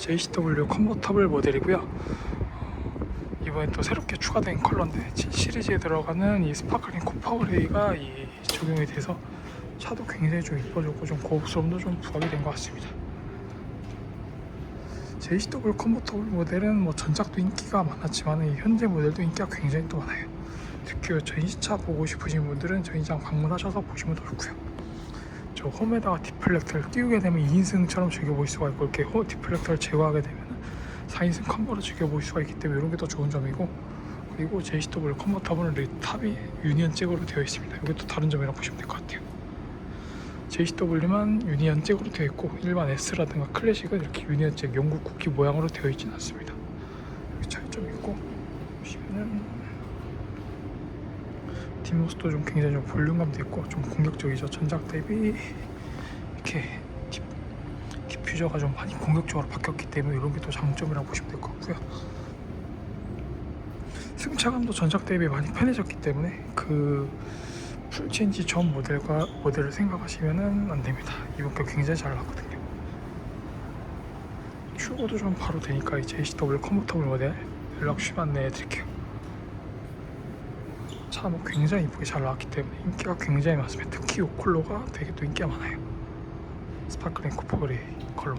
JCW 컨버터블 모델이고요. 어, 이번에 또 새롭게 추가된 컬러인데 7 시리즈에 들어가는 이 스파클링 코파 그레이가 이 적용이 돼서 차도 굉장히 좀 이뻐졌고 좀 고급스러움도 좀 부각이 된 것 같습니다. JCW 컨버터블 모델은 뭐 전작도 인기가 많았지만 이 현재 모델도 인기가 굉장히 또 많아요. 특히 전시차 보고 싶으신 분들은 전시장 방문하셔서 보시면 더 좋고요. 저 홈에다가 디플렉터를 끼우게 되면 2인승처럼 즐겨볼 수가 있고 이렇게 호 디플렉터를 제거하게 되면 4인승 컨버를 즐겨볼 수가 있기 때문에 이런 게 더 좋은 점이고 그리고 JCW 컨버터블은 이 탑이 유니언 잭으로 되어 있습니다. 이게 또 다른 점이라고 보시면 될 것 같아요. JCW만 유니언 잭으로 되어 있고 일반 S라든가 클래식은 이렇게 유니언 잭 영국 국기 모양으로 되어 있지는 않습니다. 여기 차이점이 있고 보시면은 뒷모습도 좀 굉장히 좀 볼륨감도 있고 좀 공격적이죠. 전작 대비 이렇게 디, 디퓨저가 좀 많이 공격적으로 바뀌었기 때문에 이런 게 또 장점이라고 보시면 될 것 같고요. 승차감도 전작 대비 많이 편해졌기 때문에 그 풀체인지 전 모델과 모델을 생각하시면은 안 됩니다. 이번 게 굉장히 잘 나왔거든요. 출고도 좀 바로 되니까 이 JCW 컨버터블 모델 연락 주시면 안내해 드릴게요. 뭐 굉장히 이쁘게 잘 나왔기 때문에 인기가 굉장히 많습니다. 특히 이 컬러가 되게 또 인기가 많아요. 스파클링 코퍼그레이 컬러.